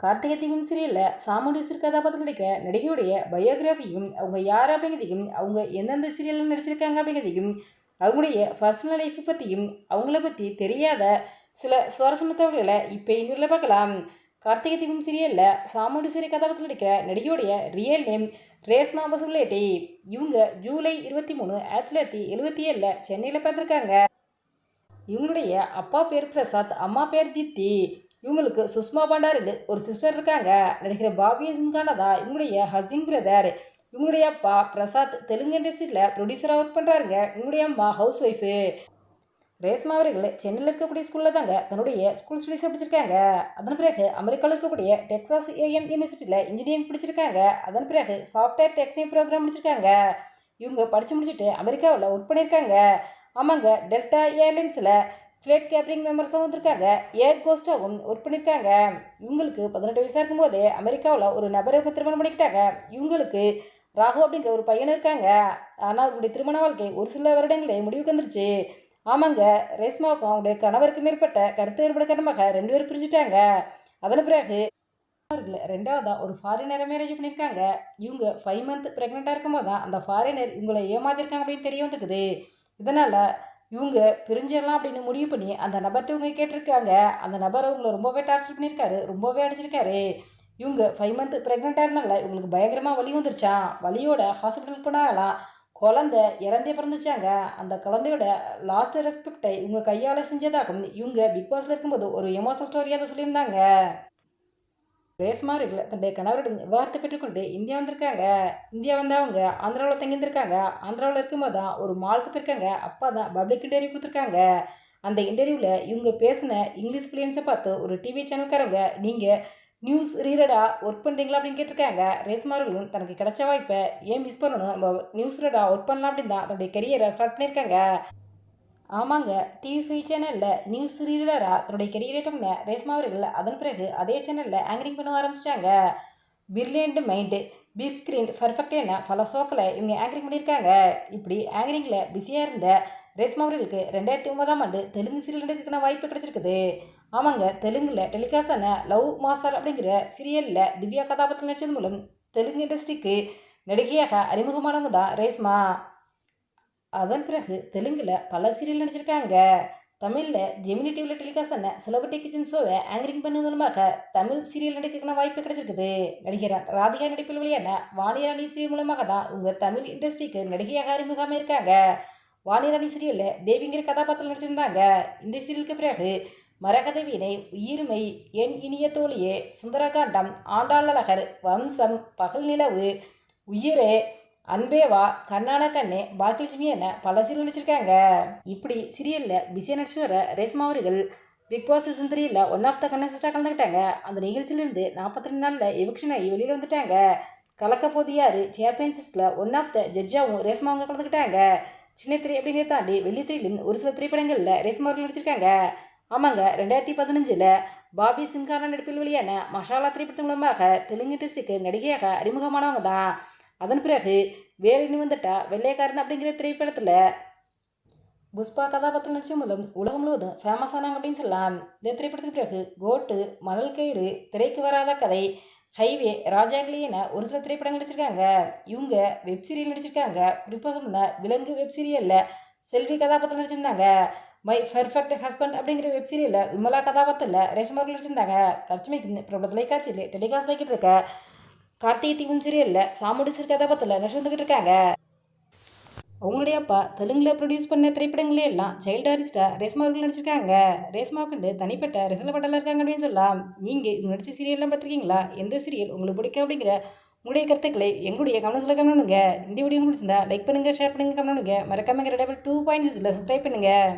கார்த்திகை தீபம் சீரியலில் சாமுண்டீஸ்வர் கதாபாத்திரத்தில் நடிக்கிற நடிகையுடைய பயோகிராஃபியும் அவங்க யார் அப்படிங்கிறதையும் அவங்க எந்தெந்த சீரியலில் நடிச்சிருக்காங்க அப்படிங்கிறதையும் அவங்களுடைய பர்சனல் லைஃப்பை பற்றியும் அவங்கள பற்றி தெரியாத சில சுவாரஸ்யமத்தவர்களை இப்போ இந்த பார்க்கலாம். கார்த்திகை தீபம் சீரியலில் சாமுண்டீஸ்வரி கதாபாத்திரத்தில் நடிக்கிற நடிகையுடைய ரியல் நேம் ரேஸ்மா பசுலேட்டி இவங்க ஜூலை இருபத்தி மூணு ஆயிரத்தி தொள்ளாயிரத்தி எழுபத்தி ஏழில் சென்னையில் பிறந்திருக்காங்க. இவங்களுடைய அப்பா பேர் பிரசாத் அம்மா பேர் தீப்தி. இவங்களுக்கு சுஷ்மா பண்டாரின்னு ஒரு சிஸ்டர் இருக்காங்க. நடிகர் பாபி சிங்கானதா இவங்களுடைய ஹசிங் பிரதர் இவங்களுடைய அப்பா பிரசாத் தெலுங்கு இண்டஸ்ட்ரியில் ப்ரொடியூசராக ஒர்க் பண்ணுறாருங்க இவங்களுடைய அம்மா ஹவுஸ் ஒய்ஃபு ரேஸ்மா அவர்கள் சென்னையில் இருக்கக்கூடிய ஸ்கூலில் தாங்க தன்னுடைய ஸ்கூல் ஸ்டடீஸை படிச்சிருக்காங்க. அதன் பிறகு அமெரிக்காவில் இருக்கக்கூடிய டெக்ஸாஸ் ஏஎம் யூனிவர்சிட்டியில் இன்ஜினியரிங் படிச்சிருக்காங்க. அதன் பிறகு சாஃப்ட்வேர் டெக்ஸ்டைல் ப்ரோக்ராம் முடிச்சிருக்காங்க. இவங்க படித்து முடிச்சுட்டு அமெரிக்காவில் ஒர்க் பண்ணியிருக்காங்க ஆமாங்க டெல்டா ஏர்லைன்ஸில் ஃப்ளைட் கேப்ரிங் மெம்பர்ஸாகவும் வந்திருக்காங்க. ஏர் கோஸ்டாகவும் ஒர்க் பண்ணியிருக்காங்க இவங்களுக்கு பதினெட்டு வயசாக இருக்கும்போது அமெரிக்காவில் ஒரு நபரை திருமணம் பண்ணிக்கிட்டாங்க. இவங்களுக்கு ராகு அப்படிங்கிற ஒரு பையன் இருக்காங்க. ஆனால் அவங்களுடைய திருமண வாழ்க்கை ஒரு சில வருடங்களே முடிவுக்கு வந்துருச்சு. ஆமாங்க ரேஸ்மாவுக்கும் அவங்களுடைய கணவருக்கு மேற்பட்ட கருத்து வேறுபாடு காரணமாக ரெண்டு பேரும் பிரிஞ்சுட்டாங்க. அதன் பிறகு அவர்கள் ரெண்டாவதாக ஒரு ஃபாரினரை மேரேஜ் பண்ணியிருக்காங்க. இவங்க ஃபைவ் மந்த் ப்ரெக்னெண்ட்டாக இருக்கும்போது தான் அந்த ஃபாரினர் இவங்களை ஏமாத்திருக்காங்க அப்படின்னு தெரிய வந்துருக்குது இதனால் இவங்க பிரிஞ்சிடலாம் அப்படின்னு முடிவு பண்ணி அந்த நபர்கிட்ட இவங்க கேட்டிருக்காங்க. அந்த நபர் அவங்கள ரொம்பவே டார்ச்சர் பண்ணியிருக்காரு ரொம்பவே அடிச்சிருக்காரு. இவங்க ஃபைவ் மந்த் ப்ரெக்னெண்ட்டாக இருந்தால இவங்களுக்கு பயங்கரமாக வலி வந்துருச்சான் வலியோட ஹாஸ்பிட்டலுக்கு போனாலாம் குழந்த இறந்தே பிறந்துச்சாங்க. அந்த குழந்தையோட லாஸ்ட் ரெஸ்பெக்டை இவங்க கையால் செஞ்சதாகும் இவங்க பிக் பாஸில் இருக்கும்போது ஒரு எமோஷனல் ஸ்டோரியாக அதை சொல்லியிருந்தாங்க. ரேஸ்மா இருக்குல்ல தன்னுடைய கணவரிடம் விவாகரத்தை பெற்றுக்கொண்டு இந்தியா வந்திருக்காங்க. இந்தியா வந்து அவங்க ஆந்திராவில் தங்கியிருந்திருக்காங்க. ஆந்திராவில் இருக்கும்போது தான் ஒரு மாலுக்கு போயிருக்காங்க அப்பா தான் பப்ளிக் இன்டர்வியூ கொடுத்துருக்காங்க. அந்த இன்டர்வியூவில் இவங்க பேசின இங்கிலீஷ் ஃப்ளூயன்ஸை பார்த்து ஒரு டிவி சேனல்காரங்க நீங்கள் நியூஸ் ரீரடாக ஒர்க் பண்ணுறீங்களா அப்படின்னு கேட்டிருக்காங்க. ரேஸ்மார்களும் தனக்கு கிடைச்ச வாய்ப்பை ஏன் மிஸ் பண்ணணும்? நம்ம நியூஸ் ரீடராக ஒர்க் பண்ணலாம் அப்படின்னு தான் தன்னுடைய கரியரை ஸ்டார்ட் பண்ணியிருக்காங்க. ஆமாங்க டிவி ஃபைவ் சேனலில் நியூஸ் ரீடராக தன்னுடைய கெரியரை பண்ண ரேஸ்மா அவர்கள் அதன் பிறகு அதே சேனலில் ஆங்கரிங் பண்ண ஆரம்பிச்சிட்டாங்க. பிரில்லியண்ட் மைண்டு பிக் ஸ்க்ரீன் பர்ஃபெக்டான பல ஷோக்களை இவங்க ஆங்கரிங் பண்ணியிருக்காங்க. இப்படி ஆங்கரிங்கில் பிஸியாக இருந்த ரேஸ்மா அவர்களுக்கு ரெண்டாயிரத்தி ஒன்பதாம் ஆண்டு தெலுங்கு சீரியல் வாய்ப்பு கிடைச்சிருக்குது. ஆமாங்க தெலுங்கில் டெலிகாஸ்டான லவ் மாஸ்டர் அப்படிங்கிற சீரியலில் திவ்யா கதாபாத்திரம் நடித்தது மூலம் தெலுங்கு இண்டஸ்ட்ரிக்கு நடிகையாக அறிமுகமானவங்க தான் ரேஸ்மா அதன் பிறகு தெலுங்கில் பல சீரியல் நடிச்சிருக்காங்க. தமிழில் ஜெமினி டிவியில் டெலிகாஸ்ட் ஆன செலபிரிட்டி கிச்சன் ஷோவை ஆங்கரிங் பண்ண மூலமாக தமிழ் சீரியல் நடிக்கிறதுக்கான வாய்ப்பு கிடைச்சிருக்குது. நடிகர் ராதிகா நடிப்பில் வெளியான வாணிராணி சீரியல் மூலமாக தான் உங்கள் தமிழ் இண்டஸ்ட்ரிக்கு நடிகையாக அறிமுகமாக இருக்காங்க. வாணிராணி சீரியலில் தேவிங்கிற கதாபாத்திரம் நடிச்சிருந்தாங்க. இந்த சீரியலுக்கு பிறகு மரகதவினை உயிர்மை என் இனிய தோழியே சுந்தரகாண்டம் ஆண்டாளழகர் வம்சம் பகல் நிலவு உயிரே அன்பேவா கண்ணான கண்ணே பாக்கியலட்சுமி என பல சீரியல் நடிச்சிருக்காங்க இப்படி சீரியலில் பிஸியாக நடிச்சு வர ரேஸ்மா அவர்கள் பிக் பாஸ் சீசன் த்ரீயில் ஒன் ஆஃப் த கண்டஸ்டாக கலந்துக்கிட்டாங்க அந்த நிகழ்ச்சியிலேருந்து நாற்பத்தி ரெண்டு நாளில் எவிக்ஷன் ஆகி வெளியில் வந்துட்டாங்க. கலக்க போதியாரு சாம்பியன்ஷிப்ஸில் ஒன் ஆஃப் த ஜட்ஜாவும் ரேஷ்மா அவங்க கலந்துக்கிட்டாங்க சின்ன திரை அப்படிங்கிறத தாண்டி வெள்ளித்திரையிலும் ஒரு சில திரைப்படங்களில் ரேஸ்மா அவர்கள் நடிச்சிருக்காங்க. ஆமாங்க ரெண்டாயிரத்தி பதினஞ்சில் பாபி சிங்காரா நடிப்பில் வெளியான மசாலா திரைப்படத்தின் மூலமாக தெலுங்கு டெஸ்ட்டுக்கு நடிகையாக அறிமுகமானவங்க தான். அதன் பிறகு வேலைன்னு வந்துட்டா வெள்ளையக்காரன் அப்படிங்கிற திரைப்படத்தில் புஷ்பா கதாபாத்திரம் நடித்த மூலம் உலகம் முழுவதும் ஃபேமஸ் ஆனாங்க அப்படின்னு சொல்லலாம். இந்த திரைப்படத்துக்கு பிறகு கோட்டு மணல் கயிறு திரைக்கு வராத கதை ஹைவே ராஜாக்களி என ஒரு சில திரைப்படங்கள் நடிச்சிருக்காங்க. இவங்க வெப் சீரியல் நடிச்சிருக்காங்க. குறிப்பாக சொன்னால் விலங்கு வெப் சீரியலில் செல்வி கதாபாத்திரம் நடிச்சிருந்தாங்க. மை பர்ஃபெக்ட் ஹஸ்பண்ட் அப்படிங்கிற வெப் சீரியலில் விமலா கதாபாத்திரத்தில் ரேஷ்மார்கள் நடிச்சிருந்தாங்க. தற்சமைக்கு பிரபல தொலைக்காட்சியில் டெலிகாஸ்ட் ஆகிட்டு இருக்க. கார்த்திகை தீபம் சீரியலில் சாமுடிச்சிரு கதாபாத்திரத்தில் என்ன வந்துக்கிட்டு இருக்காங்க? அவங்களுடைய அப்பா தெலுங்கில் ப்ரொடியூஸ் பண்ண திரைப்படங்களே எல்லாம் சைல்டு ஆர்டிஸ்டாக ரேஸ்மா அவர்கள் நடிச்சிருக்காங்க. ரேஸ்மாவுக்குண்டு தனிப்பட்ட ரசல பட்டலாம் இருக்காங்க அப்படின்னு சொல்லலாம். நீங்கள் இவங்க நடித்த சீரியல்லாம் பார்த்துருக்கீங்களா? எந்த சீரியல் உங்களுக்கு பிடிக்கும் அப்படிங்கிற உங்களுடைய கருத்துக்களை எங்களுடைய கமெண்ட்ஸில் கமெண்ட் பண்ணுங்க இந்த வீடியோ பிடிச்சிருந்தா லைக் பண்ணுங்கள் ஷேர் பண்ணுங்கள் கமெண்ட் பண்ணுங்கள் மறக்காம டபுள் டூ பாயிண்ட் சிக்ஸில் சப்ஸ்கிரைப் பண்ணுங்கள்